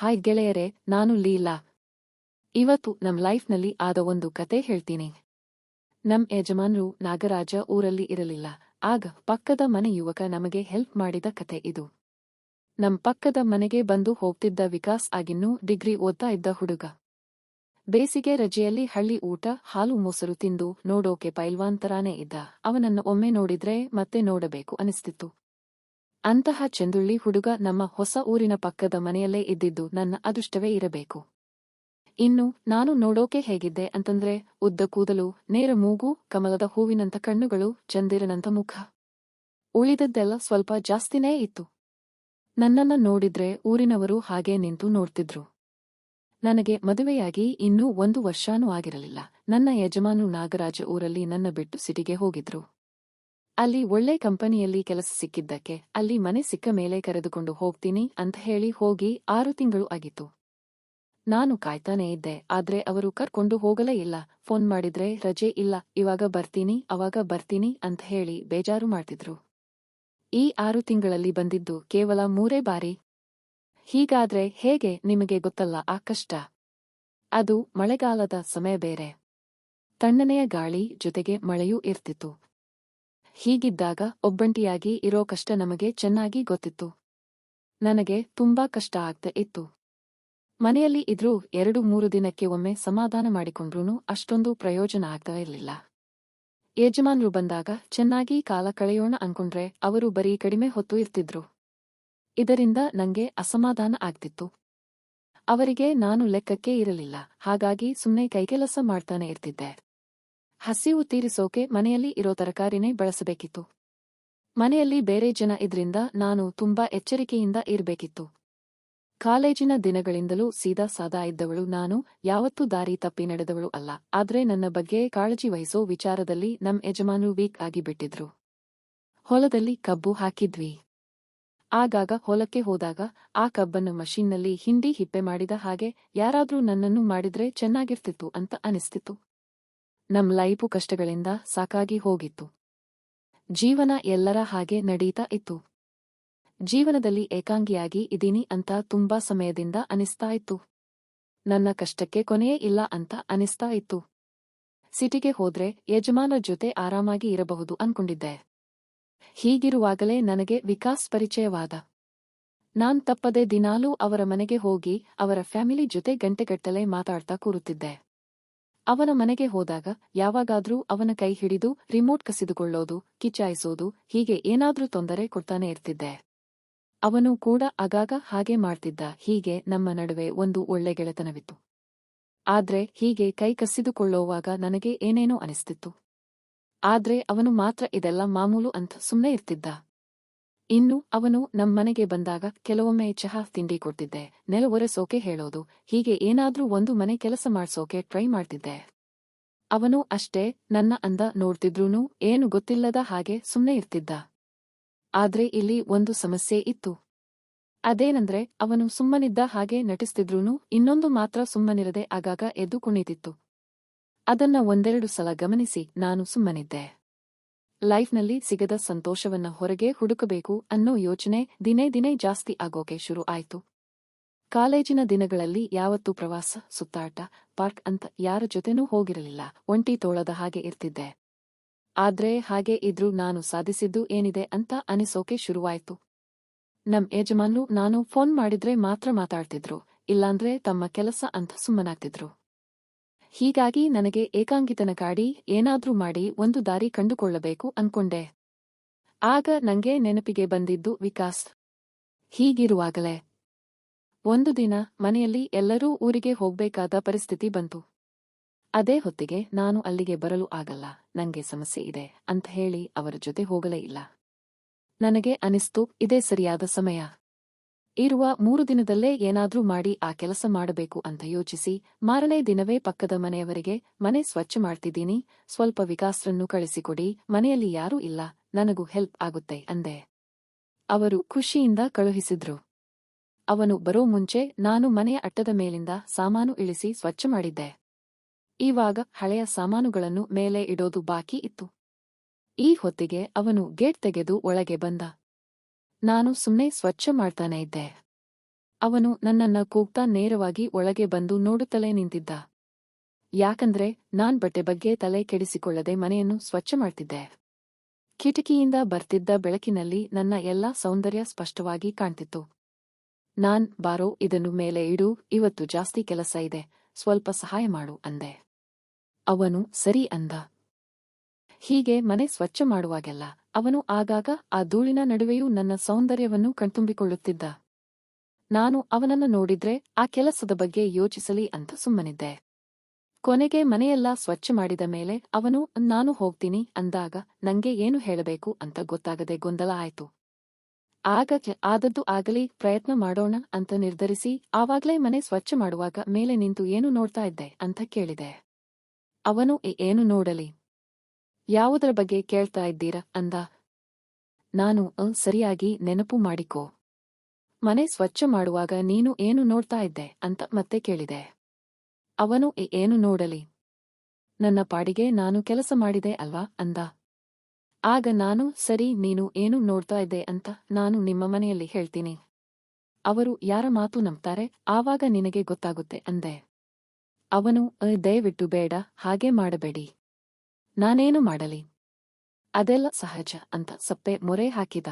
Hi ಗೆಳೆಯರೆ, ನಾನು ಲೀಲಾ. ಇವತ್ತು ನಮ್ ಲೈಫ್ನಲ್ಲಿ ಆದ ಒಂದು ಕತೆ ಹೇಳ್ತೀನಿ. ನಮ್ ಯಜಮಾನ್ರು ನಾಗರಾಜ ಊರಲ್ಲಿ ಇರಲಿಲ್ಲ. ಆಗ ಪಕ್ಕದ ಮನೆ ಯುವಕ ನಮಗೆ ಹೆಲ್ಪ್ ಮಾಡಿದ ಕತೆ ಇದು. ನಮ್ ಪಕ್ಕದ ಮನೆಗೆ ಬಂದು ಹೋಗ್ತಿದ್ದ ವಿಕಾಸ್ ಆಗಿನ್ನೂ ಡಿಗ್ರಿ ಓದ್ತಾ ಇದ್ದ ಹುಡುಗ. ಬೇಸಿಗೆ ರಜೆಯಲ್ಲಿ ಹಳ್ಳಿ ಊಟ, ಹಾಲು ಮೊಸರು ತಿಂದು ನೋಡೋಕೆ ಪೈಲ್ವಾನ್ ತರಾನೇ ಇದ್ದ. ಅವನನ್ನು ಒಮ್ಮೆ ನೋಡಿದ್ರೆ ಮತ್ತೆ ನೋಡಬೇಕು ಅನಿಸ್ತಿತ್ತು. ಅಂತಹ ಚಂದುಳ್ಳಿ ಹುಡುಗ ನಮ್ಮ ಹೊಸ ಊರಿನ ಪಕ್ಕದ ಮನೆಯಲ್ಲೇ ಇದ್ದಿದ್ದು ನನ್ನ ಅದೃಷ್ಟವೇ ಇರಬೇಕು. ಇನ್ನು ನಾನು ನೋಡೋಕೆ ಹೇಗಿದ್ದೆ ಅಂತಂದ್ರೆ ಉದ್ದ ಕೂದಲು, ನೇರ ಮೂಗು, ಕಮಲದ ಹೂವಿನಂತ ಕಣ್ಣುಗಳು ಚಂದಿರನಂತ ಮುಖ. ಉಳಿದದ್ದೆಲ್ಲ ಸ್ವಲ್ಪ ಜಾಸ್ತಿನೇ ಇತ್ತು. ನನ್ನನ್ನ ನೋಡಿದ್ರೆ ಊರಿನವರು ಹಾಗೆ ನಿಂತು ನೋಡ್ತಿದ್ರು. ನನಗೆ ಮದುವೆಯಾಗಿ ಇನ್ನೂ ಒಂದು ವರ್ಷಾನೂ ಆಗಿರಲಿಲ್ಲ. ನನ್ನ ಯಜಮಾನು ನಾಗರಾಜ ಊರಲ್ಲಿ ನನ್ನ ಬಿಟ್ಟು ಸಿಟಿಗೆ ಹೋಗಿದ್ರು. ಅಲ್ಲಿ ಒಳ್ಳೆ ಕಂಪನಿಯಲ್ಲಿ ಕೆಲಸ ಸಿಕ್ಕಿದ್ದಕ್ಕೆ, ಅಲ್ಲಿ ಮನೆ ಸಿಕ್ಕ ಮೇಲೆ ಕರೆದುಕೊಂಡು ಹೋಗ್ತೀನಿ ಅಂತ ಹೇಳಿ ಹೋಗಿ ಆರು ತಿಂಗಳು ಆಗಿತ್ತು. ನಾನು ಕಾಯ್ತಾನೇ ಇದ್ದೆ, ಆದ್ರೆ ಅವರು ಕರ್ಕೊಂಡು ಹೋಗಲೇ ಇಲ್ಲ. ಫೋನ್ ಮಾಡಿದ್ರೆ, ರಜೆ ಇಲ್ಲ, ಇವಾಗ ಬರ್ತೀನಿ, ಅವಾಗ ಬರ್ತೀನಿ ಅಂತ ಹೇಳಿ ಬೇಜಾರು ಮಾಡ್ತಿದ್ರು. ಈ ಆರು ತಿಂಗಳಲ್ಲಿ ಬಂದಿದ್ದು ಕೇವಲ ಮೂರೇ ಬಾರಿ. ಹೀಗಾದ್ರೆ ಹೇಗೆ ನಿಮಗೆ ಗೊತ್ತಲ್ಲ, ಆ ಕಷ್ಟ? ಅದು ಮಳೆಗಾಲದ ಸಮಯ ಬೇರೆ. ತಣ್ಣನೆಯ ಗಾಳಿ ಜೊತೆಗೆ ಮಳೆಯೂ ಇರ್ತಿತ್ತು. ಹೀಗಿದ್ದಾಗ ಒಬ್ಬಂಟಿಯಾಗಿ ಇರೋ ಕಷ್ಟ ನಮಗೆ ಚೆನ್ನಾಗಿ ಗೊತ್ತಿತ್ತು. ನನಗೆ ತುಂಬಾ ಕಷ್ಟ ಆಗ್ತಾ ಇತ್ತು. ಮನೆಯಲ್ಲಿ ಇದ್ರೂ ಎರಡು ಮೂರು ದಿನಕ್ಕೆ ಒಮ್ಮೆ ಸಮಾಧಾನ ಮಾಡಿಕೊಂಡ್ರೂ ಅಷ್ಟೊಂದು ಪ್ರಯೋಜನ ಆಗ್ತಾ ಇರಲಿಲ್ಲ. ಯಜಮಾನ್ರು ಬಂದಾಗ ಚೆನ್ನಾಗಿ ಕಾಲ ಕಳೆಯೋಣ ಅನ್ಕೊಂಡ್ರೆ ಅವರು ಬರೀ ಕಡಿಮೆ ಹೊತ್ತು ಇರ್ತಿದ್ರು. ಇದರಿಂದ ನಂಗೆ ಅಸಮಾಧಾನ ಆಗ್ತಿತ್ತು. ಅವರಿಗೆ ನಾನು ಲೆಕ್ಕಕ್ಕೆ ಇರಲಿಲ್ಲ, ಹಾಗಾಗಿ ಸುಮ್ಮನೆ ಕೈಕೆಲಸ ಮಾಡ್ತಾನೆ ಇರ್ತಿದ್ದೆ. ಹಸಿವು ತೀರಿಸೋಕೆ ಮನೆಯಲ್ಲಿ ಇರೋ ತರಕಾರಿನೇ ಬಳಸಬೇಕಿತ್ತು. ಮನೆಯಲ್ಲಿ ಬೇರೆ ಜನ ಇದ್ರಿಂದ ನಾನು ತುಂಬಾ ಎಚ್ಚರಿಕೆಯಿಂದ ಇರಬೇಕಿತ್ತು. ಕಾಲೇಜಿನ ದಿನಗಳಿಂದಲೂ ಸೀದಾ ಸಾದಾ ಇದ್ದವಳು ನಾನು, ಯಾವತ್ತೂ ದಾರಿ ತಪ್ಪಿ ನಡೆದವಳು ಅಲ್ಲ, ಆದ್ರೆ ನನ್ನ ಬಗ್ಗೆ ಕಾಳಜಿ ವಹಿಸೋ ವಿಚಾರದಲ್ಲಿ ನಮ್ ಯಜಮಾನು ವೀಕ್ ಆಗಿಬಿಟ್ಟಿದ್ರು. ಹೊಲದಲ್ಲಿ ಕಬ್ಬು ಹಾಕಿದ್ವಿ. ಆಗಾಗ ಹೊಲಕ್ಕೆ ಹೋದಾಗ ಆ ಕಬ್ಬನ್ನು ಮಷೀನ್ನಲ್ಲಿ ಹಿಂಡಿ ಹಿಪ್ಪೆ ಮಾಡಿದ ಹಾಗೆ ಯಾರಾದ್ರೂ ನನ್ನನ್ನು ಮಾಡಿದ್ರೆ ಚೆನ್ನಾಗಿರ್ತಿತ್ತು ಅಂತ ಅನಿಸ್ತಿತ್ತು. ನಮ್ ಲೈಫು ಕಷ್ಟಗಳಿಂದ ಸಾಕಾಗಿ ಹೋಗಿತ್ತು. ಜೀವನ ಎಲ್ಲರ ಹಾಗೆ ನಡೀತಾ ಇತ್ತು. ಜೀವನದಲ್ಲಿ ಏಕಾಂಗಿಯಾಗಿ ಇದೀನಿ ಅಂತ ತುಂಬಾ ಸಮಯದಿಂದ ಅನಿಸ್ತಾ ಇತ್ತು. ನನ್ನ ಕಷ್ಟಕ್ಕೆ ಕೊನೆಯೇ ಇಲ್ಲ ಅಂತ ಅನಿಸ್ತಾ ಇತ್ತು. ಸಿಟಿಗೆ ಹೋದ್ರೆ ಯಜಮಾನ ಜೊತೆ ಆರಾಮಾಗಿ ಇರಬಹುದು ಅನ್ಕೊಂಡಿದ್ದೆ. ಹೀಗಿರುವಾಗಲೇ ನನಗೆ ವಿಕಾಸ್ ಪರಿಚಯವಾದ. ನಾನ್ ತಪ್ಪದೆ ದಿನಾಲೂ ಅವರ ಮನೆಗೆ ಹೋಗಿ ಅವರ ಫ್ಯಾಮಿಲಿ ಜೊತೆ ಗಂಟೆಗಟ್ಟಲೆ ಮಾತಾಡ್ತಾ ಕೂರುತ್ತಿದ್ದೆ. ಅವನ ಮನೆಗೆ ಹೋದಾಗ ಯಾವಾಗಾದ್ರೂ ಅವನ ಕೈ ಹಿಡಿದು ರಿಮೋಟ್ ಕಸಿದುಕೊಳ್ಳೋದು ಕಿಚಾಯಿಸೋದು ಹೀಗೆ ಏನಾದ್ರೂ ತೊಂದರೆ ಕೊಡ್ತಾನೆ ಇರ್ತಿದ್ದೆ. ಅವನು ಕೂಡ ಆಗಾಗ ಹಾಗೆ ಮಾಡ್ತಿದ್ದ, ಹೀಗೆ ನಮ್ಮ ನಡುವೆ ಒಂದು ಒಳ್ಳೆ ಗೆಳೆತನವಿತ್ತು. ಆದ್ರೆ ಹೀಗೆ ಕೈ ಕಸಿದುಕೊಳ್ಳೋವಾಗ ನನಗೆ ಏನೇನೋ ಅನಿಸ್ತಿತ್ತು. ಆದ್ರೆ ಅವನು ಮಾತ್ರ ಇದೆಲ್ಲ ಮಾಮೂಲು ಅಂತ ಸುಮ್ಮನೆ ಇರ್ತಿದ್ದ. ಇನ್ನು ಅವನು ನಮ್ಮನೆಗೆ ಬಂದಾಗ ಕೆಲವೊಮ್ಮೆ ಚಹಾ ತಿಂಡಿ ಕೊಡ್ತಿದ್ದೆ. ನೆಲ ಒರೆಸೋಕೆ ಹೇಳೋದು, ಹೀಗೆ ಏನಾದ್ರೂ ಒಂದು ಮನೆ ಕೆಲಸ ಮಾಡ್ಸೋಕೆ ಟ್ರೈ ಮಾಡ್ತಿದ್ದೆ. ಅವನು ಅಷ್ಟೇ ನನ್ನ ಅಂದ ನೋಡ್ತಿದ್ರೂನು ಏನು ಗೊತ್ತಿಲ್ಲದ ಹಾಗೆ ಸುಮ್ಮನೆ ಇರ್ತಿದ್ದ. ಆದ್ರೆ ಇಲ್ಲಿ ಒಂದು ಸಮಸ್ಯೆ ಇತ್ತು. ಅದೇನಂದ್ರೆ ಅವನು ಸುಮ್ಮನಿದ್ದ ಹಾಗೆ ನಟಿಸ್ತಿದ್ರೂನು ಇನ್ನೊಂದು ಮಾತ್ರ ಸುಮ್ಮನಿರದೆ ಆಗಾಗ ಎದ್ದು ಕುಣಿತಿತ್ತು. ಅದನ್ನ ಒಂದೆರಡು ಸಲ ಗಮನಿಸಿ ನಾನು ಸುಮ್ಮನಿದ್ದೆ. ಲೈಫ್ನಲ್ಲಿ ಸಿಗದ ಸಂತೋಷವನ್ನ ಹೊರಗೆ ಹುಡುಕಬೇಕು ಅನ್ನೋ ಯೋಚನೆ ದಿನೇ ದಿನೇ ಜಾಸ್ತಿ ಆಗೋಕೆ ಶುರು ಆಯ್ತು. ಕಾಲೇಜಿನ ದಿನಗಳಲ್ಲಿ ಯಾವತ್ತೂ ಪ್ರವಾಸ, ಸುತ್ತಾಟ, ಪಾರ್ಕ್ ಅಂತ ಯಾರ ಜೊತೆನೂ ಹೋಗಿರಲಿಲ್ಲ. ಒಂಟಿ ತೋಳದ ಹಾಗೆ ಇರ್ತಿದ್ದೆ. ಆದ್ರೆ ಹಾಗೆ ಇದ್ರೂ ನಾನು ಸಾಧಿಸಿದ್ದು ಏನಿದೆ ಅಂತ ಅನಿಸೋಕೆ ಶುರುವಾಯ್ತು. ನಮ್ ಯಜಮಾನ್ರು ನಾನು ಫೋನ್ ಮಾಡಿದ್ರೆ ಮಾತ್ರ ಮಾತಾಡ್ತಿದ್ರು. ಇಲ್ಲಾಂದ್ರೆ ತಮ್ಮ ಕೆಲಸ ಅಂತ ಸುಮ್ಮನಾಗ್ತಿದ್ರು. ಹೀಗಾಗಿ ನನಗೆ ಏಕಾಂಗಿತನ ಕಾಡಿ ಏನಾದ್ರೂ ಮಾಡಿ ಒಂದು ದಾರಿ ಕಂಡುಕೊಳ್ಳಬೇಕು ಅನ್ಕೊಂಡೆ. ಆಗ ನಂಗೆ ನೆನಪಿಗೆ ಬಂದಿದ್ದು ವಿಕಾಸ್. ಹೀಗಿರುವಾಗಲೇ. ಒಂದು ದಿನ ಮನೆಯಲ್ಲಿ ಎಲ್ಲರೂ ಊರಿಗೆ ಹೋಗ್ಬೇಕಾದ ಪರಿಸ್ಥಿತಿ ಬಂತು. ಅದೇ ಹೊತ್ತಿಗೆ ನಾನು ಅಲ್ಲಿಗೆ ಬರಲು ಆಗಲ್ಲ, ನಂಗೆ ಸಮಸ್ಯೆ ಇದೆ ಅಂತ ಹೇಳಿ ಅವರ ಜೊತೆ ಹೋಗಲೇ ಇಲ್ಲ. ನನಗೆ ಅನಿಸ್ತು, ಇದೇ ಸರಿಯಾದ ಸಮಯ. ಇರುವ ಮೂರು ದಿನದಲ್ಲೇ ಏನಾದ್ರೂ ಮಾಡಿ ಆ ಕೆಲಸ ಮಾಡಬೇಕು ಅಂತ ಯೋಚಿಸಿ, ಮಾರನೇ ದಿನವೇ ಪಕ್ಕದ ಮನೆಯವರಿಗೆ, ಮನೆ ಸ್ವಚ್ಛ ಮಾಡ್ತಿದ್ದೀನಿ, ಸ್ವಲ್ಪ ವಿಕಾಸ್ರನ್ನು ಕಳಿಸಿಕೊಡಿ, ಮನೆಯಲ್ಲಿ ಯಾರೂ ಇಲ್ಲ, ನನಗೂ ಹೆಲ್ಪ್ ಆಗುತ್ತೆ, ಅಂದೆ. ಅವರು ಖುಷಿಯಿಂದ ಕಳುಹಿಸಿದ್ರು. ಅವನು ಬರೋ ಮುಂಚೆ ನಾನು ಮನೆಯ ಅಟ್ಟದ ಮೇಲಿಂದ ಸಾಮಾನು ಇಳಿಸಿ ಸ್ವಚ್ಛ ಮಾಡಿದ್ದೆ. ಈವಾಗ ಹಳೆಯ ಸಾಮಾನುಗಳನ್ನು ಮೇಲೆ ಇಡೋದು ಬಾಕಿ ಇತ್ತು. ಈ ಹೊತ್ತಿಗೆ ಅವನು ಗೇಟ್ ತೆಗೆದು ಒಳಗೆ ಬಂದ. ನಾನು ಸುಮ್ಮನೆ ಸ್ವಚ್ಛ ಮಾಡ್ತಾನೆ ಇದ್ದೆ. ಅವನು ನನ್ನನ್ನ ಕೂಗ್ತಾ ನೇರವಾಗಿ ಒಳಗೆ ಬಂದು ನೋಡುತ್ತಲೇ ನಿಂತಿದ್ದ. ಯಾಕಂದ್ರೆ ನಾನ್ ಬಟ್ಟೆ ಬಗ್ಗೆ ತಲೆ ಕೆಡಿಸಿಕೊಳ್ಳದೆ ಮನೆಯನ್ನು ಸ್ವಚ್ಛ ಮಾಡ್ತಿದ್ದೆ. ಕಿಟಕಿಯಿಂದ ಬರ್ತಿದ್ದ ಬೆಳಕಿನಲ್ಲಿ ನನ್ನ ಎಲ್ಲಾ ಸೌಂದರ್ಯ ಸ್ಪಷ್ಟವಾಗಿ ಕಾಣ್ತಿತ್ತು. ನಾನ್, ಬಾರೋ, ಇದನ್ನು ಮೇಲೆ ಇಡು, ಇವತ್ತು ಜಾಸ್ತಿ ಕೆಲಸ ಇದೆ, ಸ್ವಲ್ಪ ಸಹಾಯ ಮಾಡು, ಅಂದೆ. ಅವನು, ಸರಿ, ಅಂದ. ಹೀಗೆ ಮನೆ ಸ್ವಚ್ಛ ಮಾಡುವಾಗೆಲ್ಲ ಅವನು ಆಗಾಗ ಆ ಧೂಳಿನ ನಡುವೆಯೂ ನನ್ನ ಸೌಂದರ್ಯವನ್ನು ಕಣ್ತುಂಬಿಕೊಳ್ಳುತ್ತಿದ್ದ. ನಾನು ಅವನನ್ನು ನೋಡಿದ್ರೆ ಆ ಕೆಲಸದ ಬಗ್ಗೆ ಯೋಚಿಸಲಿ ಅಂತ ಸುಮ್ಮನಿದ್ದೆ. ಕೊನೆಗೆ ಮನೆಯೆಲ್ಲ ಸ್ವಚ್ಛ ಮಾಡಿದ ಮೇಲೆ ಅವನು, ನಾನು ಹೋಗ್ತೀನಿ ಅಂದಾಗ, ನಂಗೆ ಏನು ಹೇಳಬೇಕು ಅಂತ ಗೊತ್ತಾಗದೆ ಗೊಂದಲ ಆಯ್ತು. ಆಗ ಆದದ್ದು ಆಗಲಿ, ಪ್ರಯತ್ನ ಮಾಡೋಣ ಅಂತ ನಿರ್ಧರಿಸಿ, ಆವಾಗಲೇ ಮನೆ ಸ್ವಚ್ಛ ಮಾಡುವಾಗ ಮೇಲೆ ನಿಂತು ಏನು ನೋಡ್ತಾ ಇದ್ದೆ ಅಂತ ಕೇಳಿದೆ. ಅವನು ಏನು ನೋಡಲಿ? ಯಾವುದರ ಬಗ್ಗೆ ಕೇಳ್ತಾ ಇದ್ದೀರಾ ಅಂದ. ನಾನು "ಅ, ಸರಿಯಾಗಿ ನೆನಪು ಮಾಡಿಕೋ. ಮನೆ ಸ್ವಚ್ಛ ಮಾಡುವಾಗ ನೀನು ಏನು ನೋಡ್ತಾ ಇದ್ದೆ ಅಂತ ಮತ್ತೆ ಕೇಳಿದೆ. ಅವನು ಏನು ನೋಡಲಿ? ನನ್ನ ಪಾಡಿಗೆ ನಾನು ಕೆಲಸ ಮಾಡಿದೆ ಅಲ್ವಾ? ಅಂದ. ಆಗ ನಾನು ಸರಿ ನೀನು ಏನು ನೋಡ್ತಾ ಇದ್ದೆ ಅಂತ ನಾನು ನಿಮ್ಮ ಮನೆಯಲ್ಲಿ ಹೇಳ್ತೀನಿ. ಅವರು ಯಾರ ಮಾತು ನಂಬ್ತಾರೆ? ಆವಾಗ ನಿನಗೆ ಗೊತ್ತಾಗುತ್ತೆ ಅಂದೆ. ಅವನು "ಅ, ದಯವಿಟ್ಟು ಬೇಡ ಹಾಗೆ ಮಾಡಬೇಡಿ. ನಾನೇನು ಮಾಡಲಿ? ಅದೆಲ್ಲ ಸಹಜ ಅಂತ ಸಪ್ಪೆ ಮೊರೆ ಹಾಕಿದ.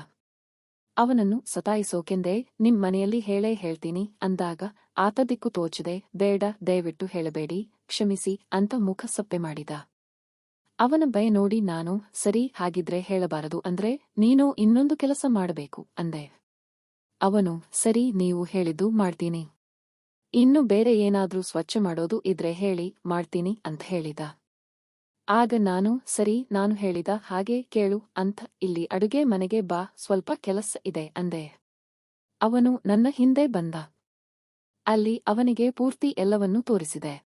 ಅವನನ್ನು ಸತಾಯಿಸೋಕೆಂದೇ ನಿಮ್ ಮನೆಯಲ್ಲಿ ಹೇಳೇ ಹೇಳ್ತೀನಿ ಅಂದಾಗ ಆತ ದಿಕ್ಕು ತೋಚದೆ, ಬೇಡ, ದಯವಿಟ್ಟು ಹೇಳಬೇಡಿ, ಕ್ಷಮಿಸಿ ಅಂತ ಮುಖ ಸಪ್ಪೆ ಮಾಡಿದ. ಅವನ ಭಯ ನೋಡಿ ನಾನು, ಸರಿ ಹಾಗಿದ್ರೆ ಹೇಳಬಾರದು ಅಂದ್ರೆ, ನೀನು ಇನ್ನೊಂದು ಕೆಲಸ ಮಾಡಬೇಕು ಅಂದೆ. ಅವನು, ಸರಿ ನೀವು ಹೇಳಿದ್ದು ಮಾಡ್ತೀನಿ. ಇನ್ನು ಬೇರೆ ಏನಾದ್ರೂ ಸ್ವಚ್ಛ ಮಾಡೋದು ಇದ್ರೆ ಹೇಳಿ, ಮಾಡ್ತೀನಿ ಅಂತ ಹೇಳಿದ. ಆಗ ನಾನು, ಸರಿ, ನಾನು ಹೇಳಿದ ಹಾಗೆ ಕೇಳು ಅಂತ ಇಲ್ಲಿ ಅಡುಗೆ ಮನೆಗೆ ಬಾ, ಸ್ವಲ್ಪ ಕೆಲಸ ಇದೆ ಅಂದೆ. ಅವನು ನನ್ನ ಹಿಂದೆ ಬಂದ. ಅಲ್ಲಿ ಅವನಿಗೆ ಪೂರ್ತಿ ಎಲ್ಲವನ್ನೂ ತೋರಿಸಿದೆ.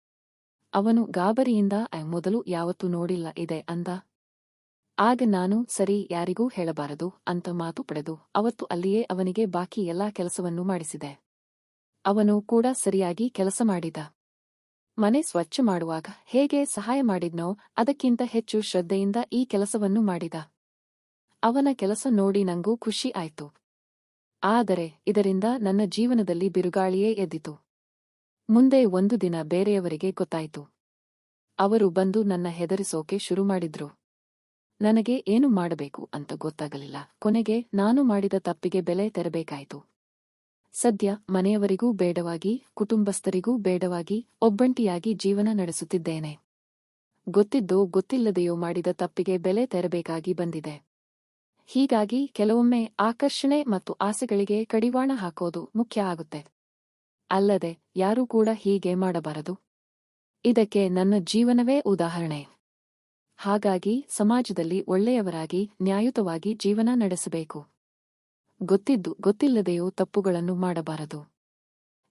ಅವನು ಗಾಬರಿಯಿಂದ ಮೊದಲು ಯಾವತ್ತೂ ನೋಡಿಲ್ಲ ಇದೆ ಅಂದ. ಆಗ ನಾನು, ಸರಿ, ಯಾರಿಗೂ ಹೇಳಬಾರದು ಅಂತ ಮಾತು ಪಡೆದು ಅವತ್ತು ಅಲ್ಲಿಯೇ ಅವನಿಗೆ ಬಾಕಿ ಎಲ್ಲಾ ಕೆಲಸವನ್ನು ಮಾಡಿಸಿದೆ. ಅವನು ಕೂಡ ಸರಿಯಾಗಿ ಕೆಲಸ ಮಾಡಿದ. ಮನೆ ಸ್ವಚ್ಛ ಮಾಡುವಾಗ ಹೇಗೆ ಸಹಾಯ ಮಾಡಿದ್ನೋ ಅದಕ್ಕಿಂತ ಹೆಚ್ಚು ಶ್ರದ್ಧೆಯಿಂದ ಈ ಕೆಲಸವನ್ನು ಮಾಡಿದ. ಅವನ ಕೆಲಸ ನೋಡಿ ನಂಗೂ ಖುಷಿ ಆಯ್ತು. ಆದರೆ ಇದರಿಂದ ನನ್ನ ಜೀವನದಲ್ಲಿ ಬಿರುಗಾಳಿಯೇ ಎದ್ದಿತು. ಮುಂದೆ ಒಂದು ದಿನ ಬೇರೆಯವರಿಗೆ ಗೊತ್ತಾಯಿತು. ಅವರು ಬಂದು ನನ್ನ ಹೆದರಿಸೋಕೆ ಶುರು ಮಾಡಿದ್ರು. ನನಗೆ ಏನು ಮಾಡಬೇಕು ಅಂತ ಗೊತ್ತಾಗಲಿಲ್ಲ. ಕೊನೆಗೆ ನಾನು ಮಾಡಿದ ತಪ್ಪಿಗೆ ಬೆಲೆ ತೆರಬೇಕಾಯಿತು. ಸದ್ಯ ಮನೆಯವರಿಗೂ ಬೇಡವಾಗಿ, ಕುಟುಂಬಸ್ಥರಿಗೂ ಬೇಡವಾಗಿ ಒಬ್ಬಂಟಿಯಾಗಿ ಜೀವನ ನಡೆಸುತ್ತಿದ್ದೇನೆ. ಗೊತ್ತಿದ್ದೋ ಗೊತ್ತಿಲ್ಲದೆಯೋ ಮಾಡಿದ ತಪ್ಪಿಗೆ ಬೆಲೆ ತೆರಬೇಕಾಗಿ ಬಂದಿದೆ. ಹೀಗಾಗಿ ಕೆಲವೊಮ್ಮೆ ಆಕರ್ಷಣೆ ಮತ್ತು ಆಸೆಗಳಿಗೆ ಕಡಿವಾಣ ಹಾಕೋದು ಮುಖ್ಯ ಆಗುತ್ತೆ. ಅಲ್ಲದೆ ಯಾರೂ ಕೂಡ ಹೀಗೆ ಮಾಡಬಾರದು. ಇದಕ್ಕೆ ನನ್ನ ಜೀವನವೇ ಉದಾಹರಣೆ. ಹಾಗಾಗಿ ಸಮಾಜದಲ್ಲಿ ಒಳ್ಳೆಯವರಾಗಿ ನ್ಯಾಯುತವಾಗಿ ಜೀವನ ನಡೆಸಬೇಕು. ಗೊತ್ತಿದ್ದು, ಗೊತ್ತಿಲ್ಲದೆಯೋ ತಪ್ಪುಗಳನ್ನು ಮಾಡಬಾರದು.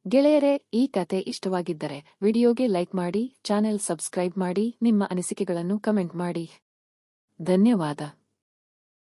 ಗೆಳೆಯರೇ, ಈ ಕತೆ ಇಷ್ಟವಾಗಿದ್ದರೆ ವಿಡಿಯೋಗೆ ಲೈಕ್ ಮಾಡಿ, ಚಾನೆಲ್ ಸಬ್ಸ್ಕ್ರೈಬ್ ಮಾಡಿ, ನಿಮ್ಮ ಅನಿಸಿಕೆಗಳನ್ನು ಕಮೆಂಟ್ ಮಾಡಿ. ಧನ್ಯವಾದ.